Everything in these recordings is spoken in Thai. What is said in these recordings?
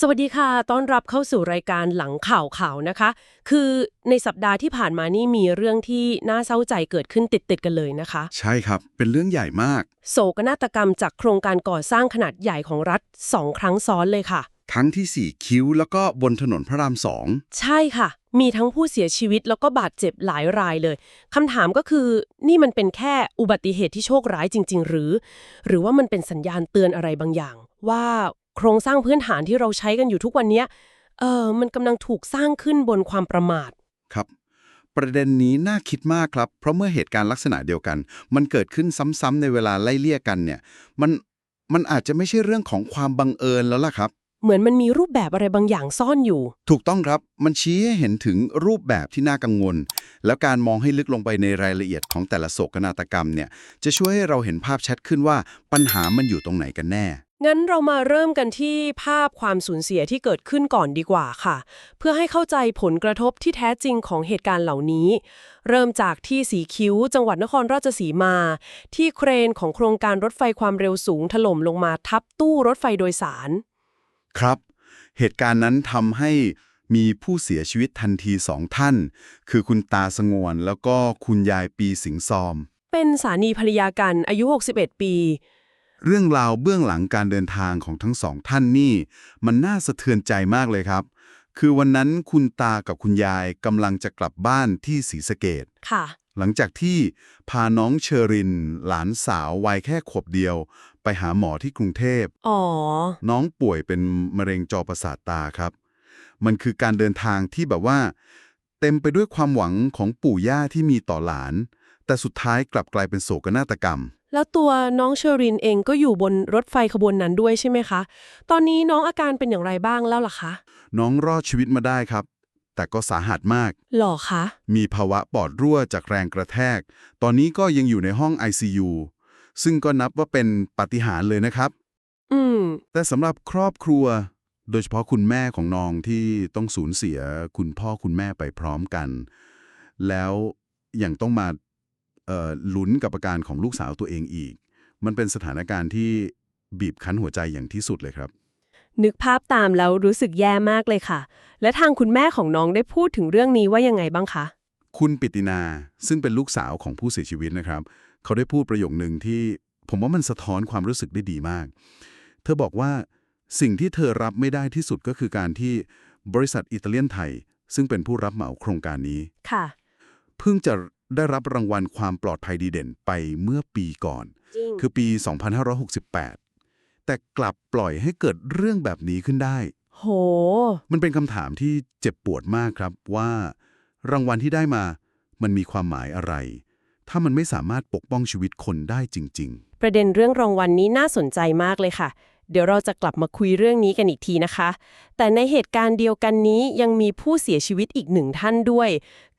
สวัสดีค่ะ ต้อนรับเข้าสู่รายการหลังข่าวข่าวนะคะ คือในสัปดาห์ที่ผ่านมานี่มีเรื่องที่น่าเศร้าใจเกิดขึ้นติดๆกันเลยนะคะ ใช่ครับ เป็นเรื่องใหญ่มาก โศกนาฏกรรมจากโครงการก่อสร้างขนาดใหญ่ของรัฐสองครั้งซ้อนเลยค่ะทั้งที่สี่คิ้วแล้วก็บนถนนพระรามสอง ใช่ค่ะ มีทั้งผู้เสียชีวิตแล้วก็บาดเจ็บหลายรายเลยคำถามก็คือนี่มันเป็นแค่อุบัติเหตุที่โชคร้ายจริง ๆ หรือ หรือว่ามันเป็นสัญญาณเตือนอะไรบางอย่าง ว่า โครงสร้างพื้นฐานที่เราใช้กันอยู่ทุกวันเนี้ยเออมันกำลังถูกสร้างขึ้นบนความประมาทครับ ประเด็นนี้น่าคิดมากครับ เพราะเมื่อเหตุการณ์ลักษณะเดียวกัน มันเกิดขึ้นซ้ำๆในเวลาไล่เลี่ยกันเนี่ย มันมันอาจจะไม่ใช่เรื่องของความบังเอิญแล้วล่ะครับ เหมือนมันมีรูปแบบอะไรบางอย่างซ่อนอยู่ ถูกต้องครับ มันชี้ให้เห็นถึงรูปแบบที่น่ากังวล แล้วการมองให้ลึกลงไปในรายละเอียดของแต่ละโศกนาฏกรรมเนี่ย จะช่วยให้เราเห็นภาพชัดขึ้นว่าปัญหามันอยู่ตรงไหนกันแน่ งั้นเรามาเริ่มกันที่ภาพความสูญเสียที่เกิดขึ้นก่อนดีกว่าค่ะ เพื่อให้เข้าใจผลกระทบที่แท้จริงของเหตุการณ์เหล่านี้ เริ่มจากที่สีคิ้ว จังหวัดนครราชสีมา ที่เครนของโครงการรถไฟความเร็วสูงถล่มลงมาทับตู้รถไฟโดยสาร ครับ เหตุการณ์นั้นทำให้มีผู้เสียชีวิตทันทีสองท่าน คือคุณตาสงวนแล้วก็คุณยายปีสิงซอม เป็นสามีภรรยากันอายุ 61 ปี เรื่องราวเบื้องหลังการเดินทางของทั้งสองท่านนี่ มันน่าสะเทือนใจมากเลยครับ คือวันนั้นคุณตากับคุณยายกำลังจะกลับบ้านที่ศรีสะเกดค่ะ หลังจากที่พาน้องเชอริน หลานสาววัยแค่ขวบเดียว ไปหาหมอที่กรุงเทพ อ๋อ น้องป่วยเป็นมะเร็งจอประสาทตาครับ มันคือการเดินทางที่แบบว่า เต็มไปด้วยความหวังของปู่ย่าที่มีต่อหลาน แต่สุดท้ายกลับกลายเป็นโศกนาฏกรรม แล้วตัวน้องเชอรินเองก็อยู่บนรถไฟขบวนนั้นด้วยใช่ไหมคะ ตอนนี้น้องอาการเป็นอย่างไรบ้างแล้วล่ะคะ น้องรอดชีวิตมาได้ครับ แต่ก็สาหัสมาก หรอคะ มีภาวะปอดรั่วจากแรงกระแทก ตอนนี้ก็ยังอยู่ในห้อง ICU ซึ่งก็นับว่าเป็นปาฏิหาริย์เลยนะครับ อืม แต่สำหรับครอบครัว โดยเฉพาะคุณแม่ของน้องที่ต้องสูญเสียคุณพ่อคุณแม่ไปพร้อมกัน แล้วยังต้องมาเอ่อ ลุ้นกับอาการของลูกสาวตัวเองอีก มันเป็นสถานการณ์ที่บีบคั้นหัวใจอย่างที่สุดเลยครับ นึกภาพตามแล้วรู้สึกแย่มากเลยค่ะ และทางคุณแม่ของน้องได้พูดถึงเรื่องนี้ว่ายังไงบ้างคะ คุณปิตินา ซึ่งเป็นลูกสาวของผู้เสียชีวิตนะครับ เขาได้พูดประโยคหนึ่งที่ผมว่ามันสะท้อนความรู้สึกได้ดีมาก เธอบอกว่าสิ่งที่เธอรับไม่ได้ที่สุดก็คือการที่บริษัทอิตาเลียนไทย ซึ่งเป็นผู้รับเหมาโครงการนี้ค่ะเพิ่งจะ ได้รับรางวัลความปลอดภัยดีเด่นไปเมื่อปีก่อนจริงคือปี 2568 แต่กลับปล่อยให้เกิดเรื่องแบบนี้ขึ้นได้ โห มันเป็นคำถามที่เจ็บปวดมากครับว่า รางวัลที่ได้มา มันมีความหมายอะไร ถ้ามันไม่สามารถปกป้องชีวิตคนได้จริงประเด็นเรื่องรางวัลนนี้น่าสนใจมากเลยค่ะ เดี๋ยวเราจะกลับมาคุยเรื่องนี้กันอีกทีนะคะ แต่ในเหตุการณ์เดียวกันนี้ยังมีผู้เสียชีวิตอีกหนึ่งท่านด้วย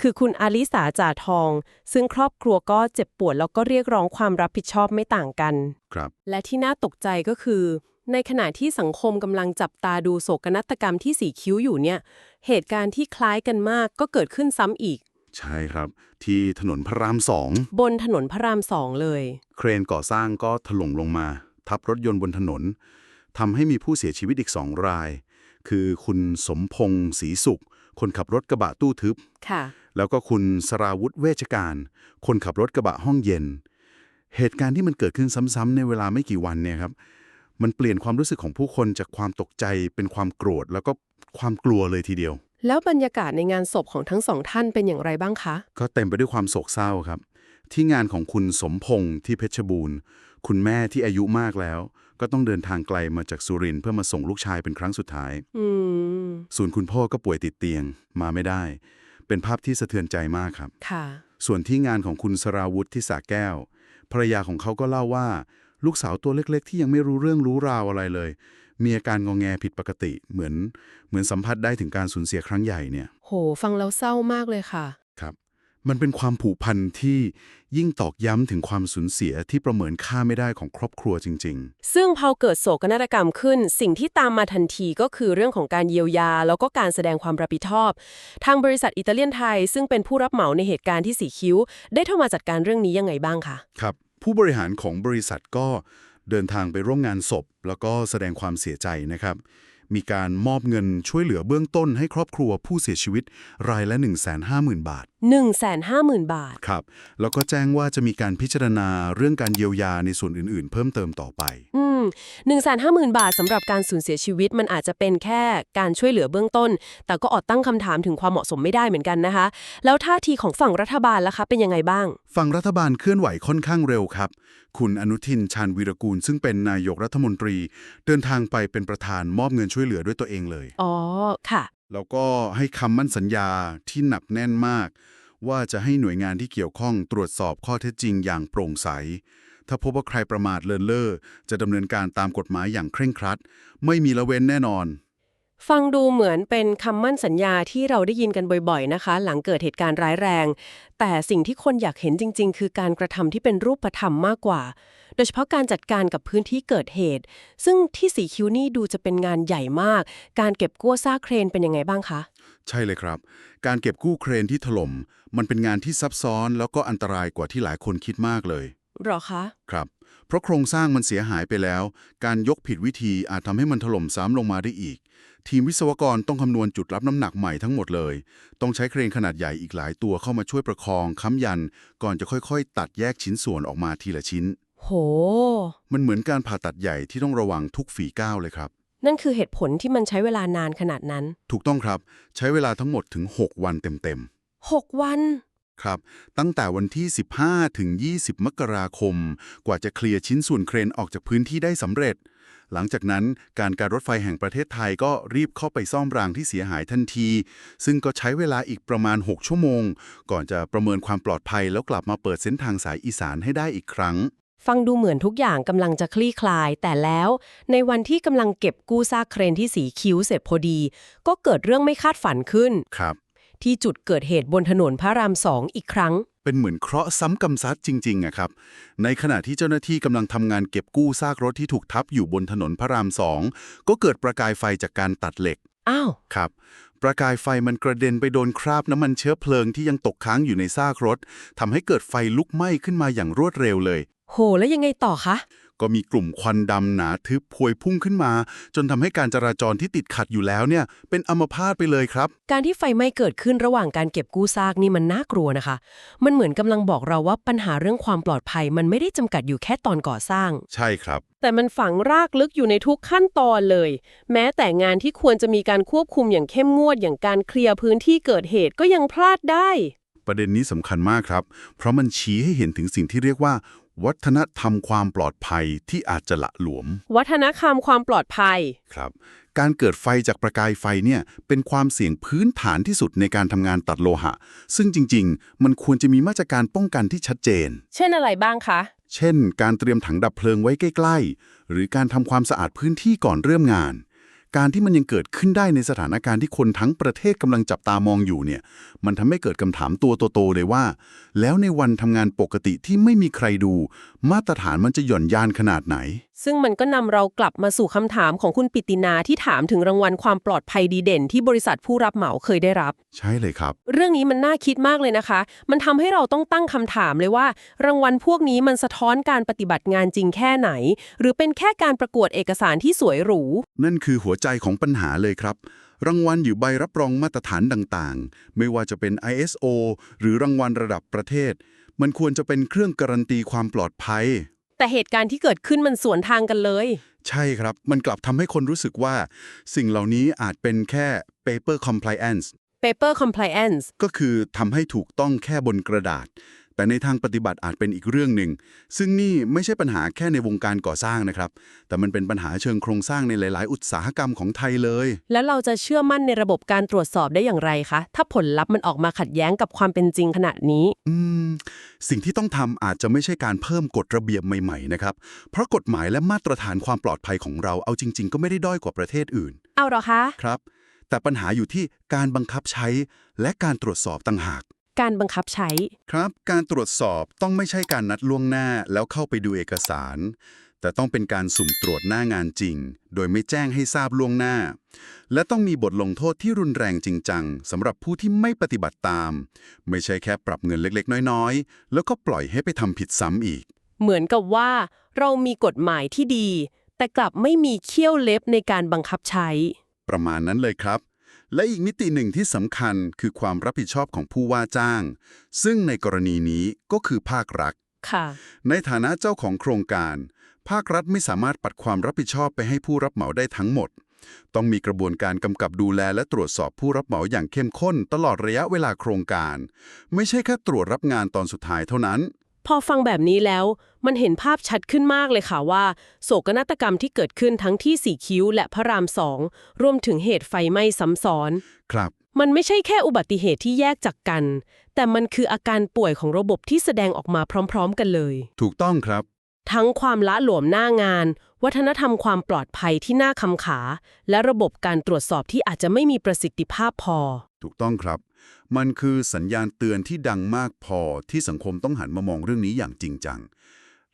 คือคุณอาลิสาจ่าทอง ซึ่งครอบครัวก็เจ็บปวดแล้วก็เรียกร้องความรับผิดชอบไม่ต่างกันๆครับ และที่น่าตกใจก็คือ ในขณะที่สังคมกำลังจับตาดูโศกนาฏกรรมที่สีคิ้วอยู่เนี่ย เหตุการณ์ที่คล้ายกันมากก็เกิดขึ้นซ้ำอีก ใช่ครับ ที่ถนนพระรามสองบนถนนพระรามสองเลย เครนก่อสร้างก็ถล่มลงมา ทับรถยนต์บนถนนทำให้มีผู้เสียชีวิตอีกสองราย คือคุณสมพงศ์ศรีสุข คนขับรถกระบะตู้ทึบ ค่ะ แล้วก็คุณสราวุธเวชการ คนขับรถกระบะห้องเย็น เหตุการณ์ที่มันเกิดขึ้นซ้ำๆในเวลาไม่กี่วันเนี่ยครับ มันเปลี่ยนความรู้สึกของผู้คนจากความตกใจเป็นความโกรธ แล้วก็ความกลัวเลยทีเดียว แล้วบรรยากาศในงานศพของทั้งสองท่านเป็นอย่างไรบ้างคะ ก็เต็มไปด้วยความโศกเศร้าครับ ที่งานของคุณสมพงษ์ที่เพชรบูรณ์ คุณแม่ที่อายุมากแล้ว ก็ต้องเดินทางไกลมาจากสุรินทร์เพื่อมาส่งลูกชายเป็นครั้งสุดท้ายอืมส่วนคุณพ่อก็ป่วยติดเตียงมาไม่ได้ เป็นภาพที่สะเทือนใจมากครับค่ะส่วนที่งานของคุณสราวุธที่สาแก้ว ภรรยาของเขาก็เล่าว่า ลูกสาวตัวเล็ก ๆ ที่ยังไม่รู้เรื่องรู้ราวอะไรเลย มีอาการงองแงผิดปกติ เหมือน เหมือนสัมผัสได้ถึงการสูญเสียครั้งใหญ่เนี่ย โห ฟังแล้วเศร้ามากเลยค่ะครับ มันเป็นความผูกพันที่ยิ่งตอกย้ำถึงความสูญเสียที่ประเมินค่าไม่ได้ของครอบครัวจริงซึ่งพอเกิดโศกนาฏกรรมขึ้น สิ่งที่ตามมาทันทีก็คือเรื่องของการเยียวยา แล้วก็การแสดงความรับผิดชอบ ทางบริษัทอิตาเลียนไทย ซึ่งเป็นผู้รับเหมาในเหตุการณ์ที่สีคิ้ว ได้เข้ามาจัดการเรื่องนี้ยังไงบ้างคะๆครับ ผู้บริหารของบริษัทก็เดินทางไปร่วมงานศพ แล้วก็แสดงความเสียใจนะครับมีการมอบเงินช่วยเหลือเบื้องต้นให้ครอบครัวผู้เสียชีวิตรายละ 150,000 บาท 150,000 บาท ครับ แล้วก็แจ้งว่าจะมีการพิจารณาเรื่องการเยียวยาในส่วนอื่น ๆ เพิ่มเติมต่อไป อืม150,000 บาทสำหรับการสูญเสียชีวิตมันอาจจะเป็นแค่การช่วยเหลือเบื้องต้น แต่ก็อดตั้งคำถามถึงความเหมาะสมไม่ได้เหมือนกันนะคะ แล้วท่าทีของฝั่งรัฐบาลล่ะคะเป็นยังไงบ้าง ฝั่งรัฐบาลเคลื่อนไหวค่อนข้างเร็วครับ คุณอนุทินชาญวีรกูล ซึ่งเป็นนายกรัฐมนตรี เดินทางไปเป็นประธานมอบเงินช่วยเหลือด้วยตัวเองเลย อ๋อ ค่ะ แล้วก็ให้คำมั่นสัญญาที่หนักแน่นมาก ว่าจะให้หน่วยงานที่เกี่ยวข้องตรวจสอบข้อเท็จจริงอย่างโปร่งใส ถ้าพบว่าใครประมาทเลินเล่อจะดำเนินการตามกฎหมายอย่างเคร่งครัด ไม่มีละเว้นแน่นอน ฟังดูเหมือนเป็นคำมั่นสัญญาที่เราได้ยินกันบ่อยๆนะคะ หลังเกิดเหตุการณ์ร้ายแรง แต่สิ่งที่คนอยากเห็นจริง ๆ คือการกระทำที่เป็นรูปธรรมมากกว่า โดยเฉพาะการจัดการกับพื้นที่เกิดเหตุ ซึ่งที่สีคิ้วนี่ดูจะเป็นงานใหญ่มาก การเก็บกู้ซากเครนเป็นยังไงบ้างคะ ใช่เลยครับ การเก็บกู้เครนที่ถล่มมันเป็นงานที่ซับซ้อนแล้วก็อันตรายกว่าที่หลายคนคิดมากเลยหรอคะครับเพราะโครงสร้างมันเสียหายไปแล้ว การยกผิดวิธีอาจทำให้มันถล่มซ้ำลงมาได้อีก ทีมวิศวกรต้องคำนวณจุดรับน้ำหนักใหม่ทั้งหมดเลย ต้องใช้เครนขนาดใหญ่อีกหลายตัวเข้ามาช่วยประคองค้ำยัน ก่อนจะค่อยๆ ตัดแยกชิ้นส่วนออกมาทีละชิ้น โห มันเหมือนการผ่าตัดใหญ่ที่ต้องระวังทุกฝีก้าวเลยครับ นั่นคือเหตุผลที่มันใช้เวลานานขนาดนั้น ถูกต้องครับ ใช้เวลาทั้งหมดถึง 6 วันเต็มๆ6วันครับ ตั้งแต่วันที่ 15 ถึง 20 มกราคม กว่าจะเคลียร์ชิ้นส่วนเครนออกจากพื้นที่ได้สำเร็จ หลังจากนั้นการการรถไฟแห่งประเทศไทยก็รีบเข้าไปซ่อมรางที่เสียหายทันที ซึ่งก็ใช้เวลาอีกประมาณ 6 ชั่วโมง ก่อนจะประเมินความปลอดภัยแล้วกลับมาเปิดเส้นทางสายอีสานให้ได้อีกครั้ง ฟังดูเหมือนทุกอย่างกำลังจะคลี่คลาย แต่แล้วในวันที่กำลังเก็บกู้ซากเครนที่สีคิ้วเสร็จพอดี ก็เกิดเรื่องไม่คาดฝันขึ้น ครับ ที่จุดเกิดเหตุบนถนนพระรามสองอีกครั้ง เป็นเหมือนเคราะห์ซ้ำกำซัดจริงๆอะครับ ในขณะที่เจ้าหน้าที่กำลังทำงานเก็บกู้ซากรถที่ถูกทับอยู่บนถนนพระรามสองก็เกิดประกายไฟจากการตัดเหล็ก อ้าว ครับ ประกายไฟมันกระเด็นไปโดนคราบน้ำมันเชื้อเพลิงที่ยังตกค้างอยู่ในซากรถทำให้เกิดไฟลุกไหม้ขึ้นมาอย่างรวดเร็วเลย โห แล้วยังไงต่อคะ ก็มีกลุ่มควันดำหนาทึบพวยพุ่งขึ้นมา จนทำให้การจราจรที่ติดขัดอยู่แล้วเนี่ยเป็นอัมพาตไปเลยครับ การที่ไฟไหม้เกิดขึ้นระหว่างการเก็บกู้ซากนี่มันน่ากลัวนะคะ มันเหมือนกำลังบอกเราว่าปัญหาเรื่องความปลอดภัย มันไม่ได้จำกัดอยู่แค่ตอนก่อสร้าง ใช่ครับ แต่มันฝังรากลึกอยู่ในทุกขั้นตอนเลย แม้แต่งานที่ควรจะมีการควบคุมอย่างเข้มงวด อย่างการเคลียร์พื้นที่เกิดเหตุก็ยังพลาดได้ประเด็นนี้สำคัญมากครับ เพราะมันชี้ให้เห็นถึงสิ่งที่เรียกว่า วัฒนธรรมความปลอดภัยที่อาจจะละหลวม วัฒนธรรมความปลอดภัย ครับ การเกิดไฟจากประกายไฟเนี่ยเป็นความเสี่ยงพื้นฐานที่สุดในการทำงานตัดโลหะ ซึ่งจริง ๆ มันควรจะมีมาตรการป้องกันที่ชัดเจน เช่นอะไรบ้างคะ เช่น การเตรียมถังดับเพลิงไว้ใกล้ ๆ หรือการทำความสะอาดพื้นที่ก่อนเริ่มงาน การที่มันยังเกิดขึ้นได้ในสถานการณ์ที่คนทั้งประเทศกำลังจับตามองอยู่เนี่ย มันทำให้เกิดคำถามตัวโตๆเลยว่า แล้วในวันทำงานปกติที่ไม่มีใครดู มาตรฐานมันจะหย่อนยานขนาดไหนซึ่งมันก็นำเรากลับมาสู่คำถามของคุณปิตินาที่ถามถึงรางวัลความปลอดภัยดีเด่น ที่บริษัทผู้รับเหมาเคยได้รับ ใช่เลยครับ เรื่องนี้มันน่าคิดมากเลยนะคะ มันทำให้เราต้องตั้งคำถามเลยว่า รางวัลพวกนี้มันสะท้อนการปฏิบัติงานจริงแค่ไหน หรือเป็นแค่การประกวดเอกสารที่สวยหรู นั่นคือหัวใจของปัญหาเลยครับ รางวัลอยู่ใบรับรองมาตรฐานต่างๆ ไม่ว่าจะเป็น ISO หรือรางวัลระดับประเทศ มันควรจะเป็นเครื่องการันตีความปลอดภัย แต่เหตุการณ์ที่เกิดขึ้นมันสวนทางกันเลย ใช่ครับ มันกลับทำให้คนรู้สึกว่า สิ่งเหล่านี้อาจเป็นแค่ paper compliance paper compliance ก็คือทำให้ถูกต้องแค่บนกระดาษ แต่ในทางปฏิบัติอาจเป็นอีกเรื่องหนึ่ง ซึ่งนี่ไม่ใช่ปัญหาแค่ในวงการก่อสร้างนะครับ แต่มันเป็นปัญหาเชิงโครงสร้างในหลาย ๆ อุตสาหกรรมของไทยเลย แล้วเราจะเชื่อมั่นในระบบการตรวจสอบได้อย่างไรคะ ถ้าผลลัพธ์มันออกมาขัดแย้งกับความเป็นจริงขนาดนี้ อืม สิ่งที่ต้องทำอาจจะไม่ใช่การเพิ่มกฎระเบียบใหม่ ๆ นะครับ เพราะกฎหมายและมาตรฐานความปลอดภัยของเราเอาจริง ๆ ก็ไม่ได้ด้อยกว่าประเทศอื่น เอาเหรอคะ ครับ แต่ปัญหาอยู่ที่การบังคับใช้และการตรวจสอบต่างหาก การบังคับใช้ ครับ การตรวจสอบต้องไม่ใช่การนัดล่วงหน้าแล้วเข้าไปดูเอกสาร แต่ต้องเป็นการสุ่มตรวจหน้างานจริง โดยไม่แจ้งให้ทราบล่วงหน้า และต้องมีบทลงโทษที่รุนแรงจริงจังสำหรับผู้ที่ไม่ปฏิบัติตาม ไม่ใช่แค่ปรับเงินเล็กๆ น้อยๆ แล้วก็ปล่อยให้ไปทำผิดซ้ำอีก เหมือนกับว่า เรามีกฎหมายที่ดี แต่กลับไม่มีเขี้ยวเล็บในการบังคับใช้ ประมาณนั้นเลยครับ และอีกมิติหนึ่งที่สำคัญคือความรับผิดชอบของผู้ว่าจ้าง ซึ่งในกรณีนี้ก็คือภาครัฐค่ะในฐานะเจ้าของโครงการ ภาครัฐไม่สามารถปัดความรับผิดชอบไปให้ผู้รับเหมาได้ทั้งหมด ต้องมีกระบวนการกำกับดูแลและตรวจสอบผู้รับเหมาอย่างเข้มข้น ตลอดระยะเวลาโครงการ ไม่ใช่แค่ตรวจรับงานตอนสุดท้ายเท่านั้น พอฟังแบบนี้แล้ว มันเห็นภาพชัดขึ้นมากเลยค่ะว่า โศกนาฏกรรมที่เกิดขึ้นทั้งที่สี่คิ้วและพระรามสองรวมถึงเหตุไฟไหม้ซ้ำซ้อน ครับ มันไม่ใช่แค่อุบัติเหตุที่แยกจากกัน แต่มันคืออาการป่วยของระบบที่แสดงออกมาพร้อม ๆ กันเลย ถูกต้องครับ ทั้งความละหลวมหน้างาน วัฒนธรรมความปลอดภัยที่น่าคำขา และระบบการตรวจสอบที่อาจจะไม่มีประสิทธิภาพพอ ถูกต้องครับ มันคือสัญญาณเตือนที่ดังมากพอที่สังคมต้องหันมามองเรื่องนี้อย่างจริงจัง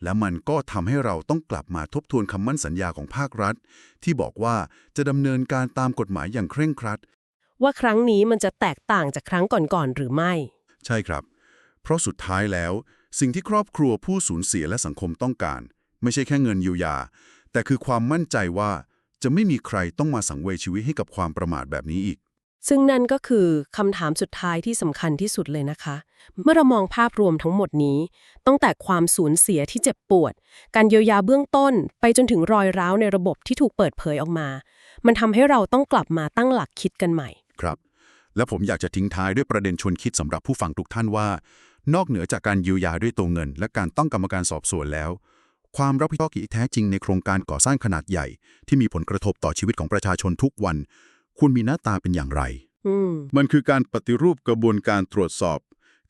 และมันก็ทำให้เราต้องกลับมาทบทวนคำมั่นสัญญาของภาครัฐ ที่บอกว่าจะดำเนินการตามกฎหมายอย่างเคร่งครัด ว่าครั้งนี้มันจะแตกต่างจากครั้งก่อนๆหรือไม่ ใช่ครับ เพราะสุดท้ายแล้ว สิ่งที่ครอบครัวผู้สูญเสียและสังคมต้องการ ไม่ใช่แค่เงินเยียวยา แต่คือความมั่นใจว่าจะไม่มีใครต้องมาสังเวยชีวิตให้กับความประมาทแบบนี้อีก ซึ่งนั่นก็คือคำถามสุดท้ายที่สำคัญที่สุดเลยนะคะ เมื่อเรามองภาพรวมทั้งหมดนี้ ตั้งแต่ความสูญเสียที่เจ็บปวด การเยียวยาเบื้องต้น ไปจนถึงรอยร้าวในระบบที่ถูกเปิดเผยออกมา มันทำให้เราต้องกลับมาตั้งหลักคิดกันใหม่ ครับ และผมอยากจะทิ้งท้ายด้วยประเด็นชวนคิดสำหรับผู้ฟังทุกท่านว่า นอกเหนือจากการเยียวยาด้วยตัวเงิน และการต้องกรรมการสอบสวนแล้ว ความรับผิดชอบที่แท้จริงในโครงการก่อสร้างขนาดใหญ่ ที่มีผลกระทบต่อชีวิตของประชาชนทุกวัน คุณมีหน้าตาเป็นอย่างไรอืมมันคือการปฏิรูปกระบวนการตรวจสอบ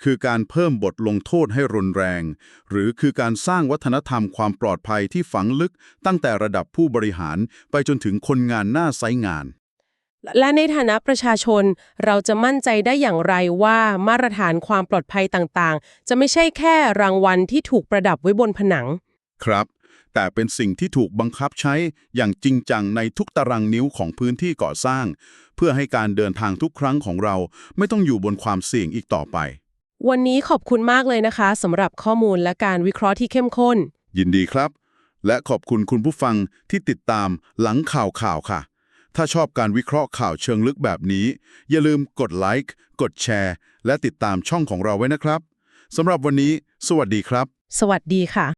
คือการเพิ่มบทลงโทษให้รุนแรง หรือคือการสร้างวัฒนธรรมความปลอดภัยที่ฝังลึกตั้งแต่ระดับผู้บริหารไปจนถึงคนงานหน้าไซต์งาน และในฐานะประชาชนเราจะมั่นใจได้อย่างไรว่ามาตรฐานความปลอดภัยต่างๆ จะไม่ใช่แค่รางวัลที่ถูกประดับไว้บนผนัง ครับ แต่เป็นสิ่งที่ถูกบังคับใช้อย่างจริงจังในทุกตารางนิ้วของพื้นที่ก่อสร้าง เพื่อให้การเดินทางทุกครั้งของเราไม่ต้องอยู่บนความเสี่ยงอีกต่อไป วันนี้ขอบคุณมากเลยนะคะสำหรับข้อมูลและการวิเคราะห์ที่เข้มข้น ยินดีครับ และขอบคุณคุณผู้ฟังที่ติดตามหลังข่าวข่าวค่ะ ถ้าชอบการวิเคราะห์ข่าวเชิงลึกแบบนี้ อย่าลืมกดไลค์กดแชร์ และติดตามช่องของเราไว้นะครับสำหรับวันนี้ สวัสดีครับ สวัสดีค่ะ